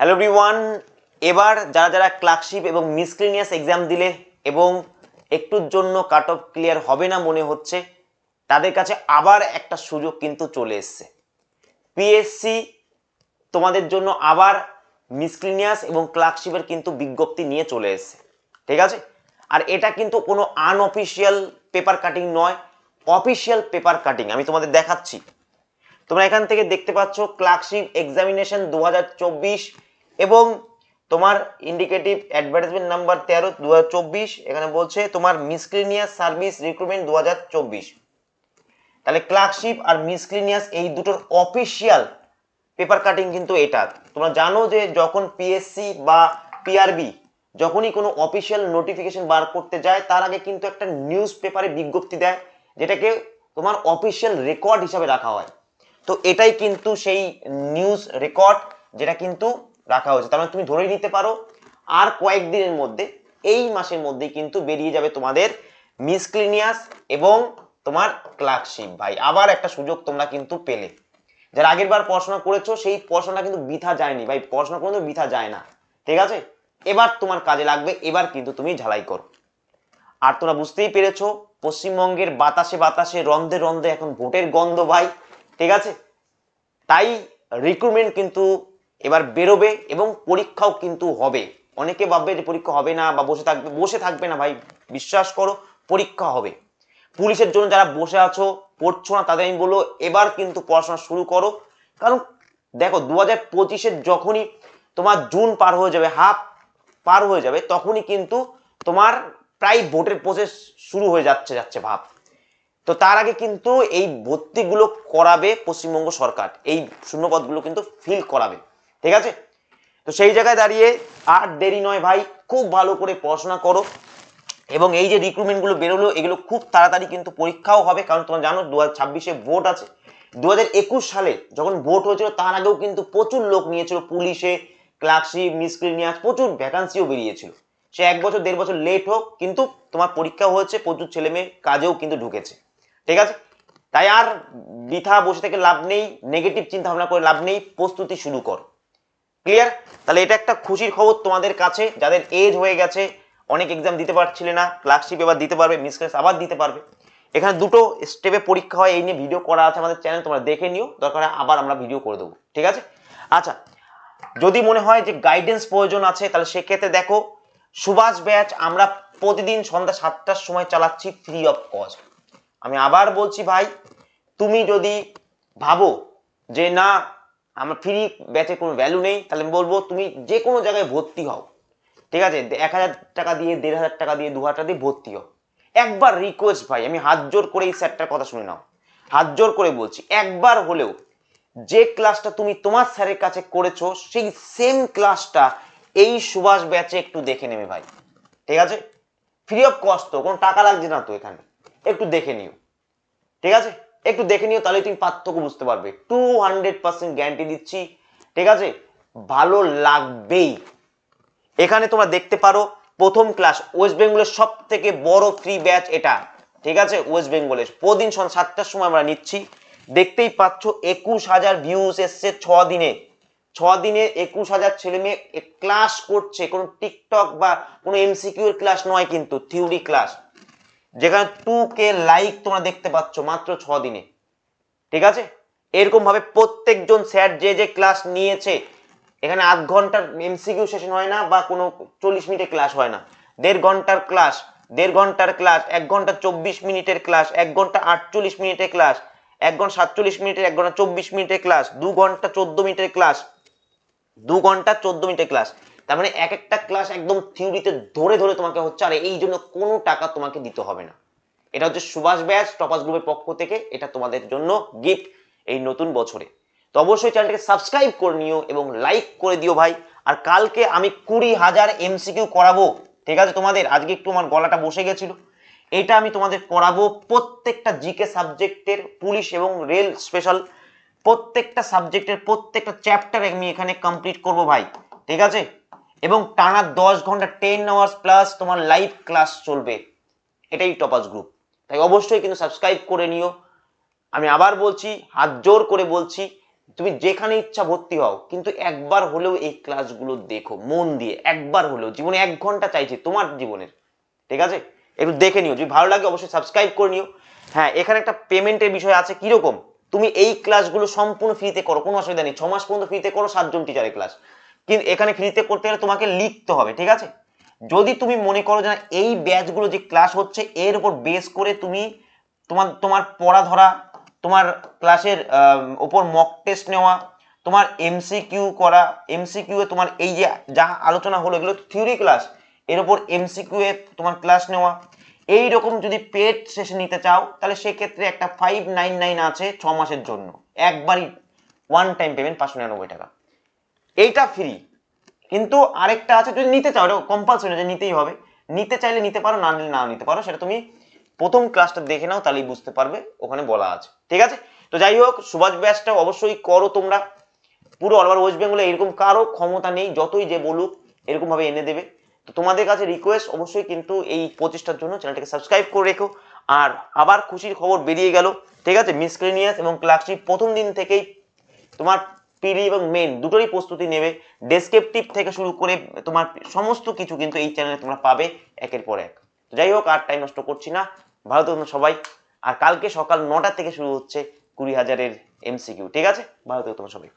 Hello everyone এবার যারা যারা ক্লার্কশিপ এবং মিসক্লিনিয়াস এক্সাম দিলে এবং একটুর জন্য কাট অফ ক্লিয়ার হবে না মনে হচ্ছে, তাদের কাছে আবার একটা সুযোগ কিন্তু চলে এসছে। পিএসসি তোমাদের জন্য আবার মিসক্লিনিয়াস এবং ক্লার্কশিপের কিন্তু বিজ্ঞপ্তি নিয়ে চলে এসছে। ঠিক আছে? আর এটা কিন্তু কোনো আনঅফিসিয়াল পেপার কাটিং নয় অফিসিয়াল পেপার কাটিং আমি তোমাদের দেখাচ্ছি। তোমরা এখান থেকে দেখতে পাচ্ছ ক্লার্কশিপ এক্সামিনেশন দু হাজার চব্বিশ এবং তোমার ইন্ডিকেটিভ অ্যাডভার্টাইজমেন্ট নাম্বার তেরো দু এখানে বলছে তোমার মিসক্লিনিয়াস সার্ভিস রিক্রুটমেন্ট দু হাজার চব্বিশ। তাহলে ক্লার্কশিপ আর মিসক্লিনিয়াস এই দুটোর অফিসিয়াল পেপার কাটিং কিন্তু এটা। তোমরা জানো যে যখন পিএসসি বা পিআরবি যখনই কোনো অফিসিয়াল নোটিফিকেশন বার করতে যায়, তার আগে কিন্তু একটা নিউজ পেপারে বিজ্ঞপ্তি দেয়, যেটাকে তোমার অফিসিয়াল রেকর্ড হিসাবে রাখা হয়। তো এটাই কিন্তু সেই নিউজ রেকর্ড যেটা কিন্তু রাখা হয়েছে। তার মানে তুমি ধরে নিতে পারো, আর কয়েকদিনের মধ্যে, এই মাসের মধ্যেই কিন্তু বেরিয়ে যাবে তোমাদের মিসক্লিনিয়াস এবং তোমার ক্লার্কশিপ ভাই। আবার একটা সুযোগ তোমরা কিন্তু পেলে। যারা আগের বার পড়াশোনা করেছ, সেই পড়াশোনা কিন্তু বৃথা যায়নি ভাই। পড়াশোনা কোনো বৃথা যায় না। ঠিক আছে? এবার তোমার কাজে লাগবে, এবার কিন্তু তুমি ঝালাই করো। আর তোমরা বুঝতেই পেরেছ, পশ্চিমবঙ্গের বাতাসে বাতাসে, রন্ধে রন্ধে এখন ভোটের গন্ধ ভাই। ঠিক আছে? তাই রিক্রুটমেন্ট কিন্তু এবার বেরোবে এবং পরীক্ষাও কিন্তু হবে। অনেকে ভাববে যে পরীক্ষা হবে না বা বসে থাকবে বসে থাকবে না ভাই, বিশ্বাস করো, পরীক্ষা হবে। পুলিশের জন্য যারা বসে আছো, পড়ছো না, তাদের আমি বলব, এবার কিন্তু পড়াশোনা শুরু করো। কারণ দেখো দু হাজার পঁচিশের যখনই তোমার জুন পার হয়ে যাবে, হাফ পার হয়ে যাবে, তখনই কিন্তু তোমার প্রায় ভোটের প্রসেস শুরু হয়ে যাচ্ছে যাচ্ছে ভাব। তো তার আগে কিন্তু এই ভর্তিগুলো করাবে পশ্চিমবঙ্গ সরকার, এই শূন্যপদগুলো কিন্তু ফিল করাবে। ঠিক আছে? তো সেই জায়গায় দাঁড়িয়ে আর দেরি নয় ভাই, খুব ভালো করে পড়াশোনা করো। এবং এই যে রিক্রুটমেন্টগুলো বেরোলো, এগুলো খুব তাড়াতাড়ি কিন্তু পরীক্ষাও হবে, কারণ তোমরা জানো দু হাজার ছাব্বিশে ভোট আছে। দু হাজার একুশ সালে যখন ভোট হয়েছিল, তার আগেও কিন্তু প্রচুর লোক নিয়েছিল, পুলিশে ক্লার্কশিপ মিসক্রিনিয়াস প্রচুর ভ্যাকান্সিও বেরিয়েছিল। সে এক বছর, দেড় বছর লেট হোক, কিন্তু তোমার পরীক্ষা হয়েছে, প্রচুর ছেলে মেয়ে কাজেও কিন্তু ঢুকেছে। ঠিক আছে? তাই আর বৃথা বসে থেকে লাভ নেই নেগেটিভ চিন্তা ভাবনা করে লাভ নেই, প্রস্তুতি শুরু কর। ক্লিয়ার তাহলে এটা একটা খুশির খবর তোমাদের কাছে। যাদের এজ হয়ে গেছে, অনেক এক্সাম দিতে পারছিলে না ক্লার্কশিপ এবার দিতে পারবে মিসক্রেস আবার দিতে পারবে। এখানে দুটো স্টেপে পরীক্ষা হয়, এই নিয়ে ভিডিও করা আছে আমাদের চ্যানেল তোমরা দেখে নিও। দরকার আবার আমরা ভিডিও করে দেবো, ঠিক আছে? আচ্ছা যদি মনে হয় যে গাইডেন্স প্রয়োজন আছে, তাহলে সেক্ষেত্রে দেখো, সুভাষ ব্যাচ, আমরা প্রতিদিন সন্ধ্যা সাতটার সময় চালাচ্ছি ফ্রি অফ কস্ট আমি আবার বলছি ভাই, তুমি যদি ভাবো যে না আমার ফ্রি ব্যাচে কোনো ভ্যালু নেই, তাহলে আমি বলব তুমি যে কোনো জায়গায় ভর্তি হও। ঠিক আছে? এক হাজার টাকা দিয়ে, দেড় হাজার টাকা দিয়ে, দু হাজার টাকা দিয়ে ভর্তি হও। একবার রিকোয়েস্ট ভাই, আমি হাত জোর করে এই স্যারটার কথা শুনে নাও। হাত জোর করে বলছি, একবার হলেও যে ক্লাসটা তুমি তোমার স্যারের কাছে করেছ, সেই সেম ক্লাসটা এই সুভাষ ব্যাচে একটু দেখে নেবে ভাই। ঠিক আছে? ফ্রি অফ কস্ট তো, কোনো টাকা লাগছে না তো এখানে। একটু দেখে নিও। ঠিক আছে? একটু দেখে নিও, তাহলে তুমি পার্থক্য বুঝতে পারবে। টু হান্ড্রেড পার্সেন্ট গ্যারান্টি দিচ্ছি, ঠিক আছে? ভালো লাগবেই। এখানে তোমরা দেখতে পারো, প্রথম ক্লাস ওয়েস্ট বেঙ্গলের সব থেকে বড় ফ্রি ব্যাচ এটা, ঠিক আছে? ওয়েস্ট বেঙ্গলের প্রতিদিন সন্ধ্যা সাতটার সময় আমরা নিচ্ছি। দেখতেই পাচ্ছ, একুশ হাজার ভিউজ এসছে ছ দিনে। ছ দিনে একুশ হাজার ছেলে মেয়ে ক্লাস করছে। কোনো টিকটক বা কোনো এমসিকিউ ক্লাস নয় কিন্তু থিওরি ক্লাস যেখানে টু কে লাইক তোমরা দেখতে পাচ্ছ মাত্র ছ দিনে। ঠিক আছে? এরকম ভাবে প্রত্যেকজন স্যার যে যে ক্লাস নিয়েছে, এখানে আধ ঘণ্টার এমসিকিউ সেশন হয় না বা কোনো চল্লিশ মিনিটের ক্লাস হয় না। দেড় ঘণ্টার ক্লাস দেড় ঘণ্টার ক্লাস এক ঘণ্টা চব্বিশ মিনিটের ক্লাস এক ঘণ্টা আটচল্লিশ মিনিটের ক্লাস এক ঘণ্টা সাতচল্লিশ মিনিটের, এক ঘণ্টা চব্বিশ মিনিটের ক্লাস দু ঘণ্টা চোদ্দ মিনিটের ক্লাস দু ঘণ্টা চোদ্দ মিনিটের ক্লাস তার মানে এক একটা ক্লাস একদম থিওরিতে ধরে ধরে তোমাকে হচ্ছে, আর এই জন্য কোনো টাকা তোমাকে দিতে হবে না। এটা হচ্ছে সুভাষ ব্যাচ টপাস গ্রুপের পক্ষ থেকে এটা তোমাদের জন্য গিফট এই নতুন বছরে। তো অবশ্যই চ্যানেলটাকে সাবস্ক্রাইব করে নিও এবং লাইক করে দিও ভাই। আর কালকে আমি কুড়ি হাজার এমসিকিউ করাবো। ঠিক আছে তোমাদের? আজকে একটু আমার গলাটা বসে গেছিল। এটা আমি তোমাদের করাবো প্রত্যেকটা জিকে সাবজেক্টের পুলিশ এবং রেল স্পেশাল প্রত্যেকটা সাবজেক্টের প্রত্যেকটা চ্যাপ্টার আমি এখানে কমপ্লিট করব ভাই। ঠিক আছে? এবং টানা দশ ঘণ্টা টেন আওয়ার্স প্লাস তোমার লাইভ ক্লাস চলবে। এটাই টপাস গ্রুপ তাই অবশ্যই কিন্তু সাবস্ক্রাইব করে নিও। আমি আবার বলছি, হাত জোর করে বলছি, তুমি যেখানে ইচ্ছা ভর্তি হও, কিন্তু একবার হলেও এই ক্লাসগুলো দেখো, মন দিয়ে একবার হলেও। জীবনে এক ঘণ্টা চাইছি তোমার জীবনের। ঠিক আছে? একটু দেখে নিও। যদি ভালো লাগে অবশ্যই সাবস্ক্রাইব করে নিও। হ্যাঁ এখানে একটা পেমেন্টের বিষয় আছে কীরকম? তুমি এই ক্লাসগুলো সম্পূর্ণ ফ্রিতে করো, কোনো অসুবিধা নেই। ছ মাস পর্যন্ত ফ্রিতে করো, সাতজন টিচারের ক্লাস কিন্তু এখানে ফ্রিতে করতে গেলে তোমাকে লিখতে হবে, ঠিক আছে? যদি তুমি মনে করো যে এই ব্যাচগুলো যে ক্লাস হচ্ছে, এর উপর বেস করে তুমি তোমার তোমার পড়া ধরা তোমার ক্লাসের ওপর মক টেস্ট নেওয়া, তোমার এমসিকিউ করা এমসিকিউ এ তোমার এই যে যা আলোচনা হলো, এগুলো থিওরি ক্লাস এর উপর এমসিকিউ এ তোমার ক্লাস নেওয়া। এই রকম যদি পেড শেষে নিতে চাও, তাহলে সেক্ষেত্রে একটা ফাইভ নাইন নাইন আছে ছ মাসের জন্য। একবারই ওয়ান টাইম পেমেন্ট পাঁচশো নিরানব্বই টাকা। এইটা ফ্রি কিন্তু আরেকটা আছে, যদি নিতে চাও এটা কম্পালসরি যে নিতেই হবে। নিতে চাইলে নিতে পারো, না নিলে নাও নিতে পারো, সেটা তুমি প্রথম ক্লাসটা দেখে নাও, তাহলেই বুঝতে পারবে, ওখানে বলা আছে। ঠিক আছে? তো যাই হোক, সুভাষ ব্যাসটা অবশ্যই করো তোমরা। পুরো অল ওভার ওয়েস্ট বেঙ্গলে এরকম কারও ক্ষমতা নেই, যতই যে বলুক এরকম ভাবে এনে দেবে। তো তোমাদের কাছে রিকোয়েস্ট অবশ্যই কিন্তু এই প্রচেষ্টার জন্য চ্যানেলটাকে সাবস্ক্রাইব করে রেখো। আর আবার খুশির খবর বেরিয়ে গেল, ঠিক আছে? মিসক্রিনিয়াস এবং ক্লাসটি প্রথম দিন থেকেই তোমার পিডি এবং মেন দুটোরই প্রস্তুতি নেবে। ডেসক্রিপটিভ থেকে শুরু করে তোমার সমস্ত কিছু কিন্তু এই চ্যানেলে তোমরা পাবে একের পর এক। তো যাই হোক, আর টাইম নষ্ট করছি না। ভালো থাকুন সবাই। আর কালকে সকাল নটা থেকে শুরু হচ্ছে কুড়ি হাজারের এমসিকিউ ঠিক আছে? ভালো থাকুন তোমরা সবাই।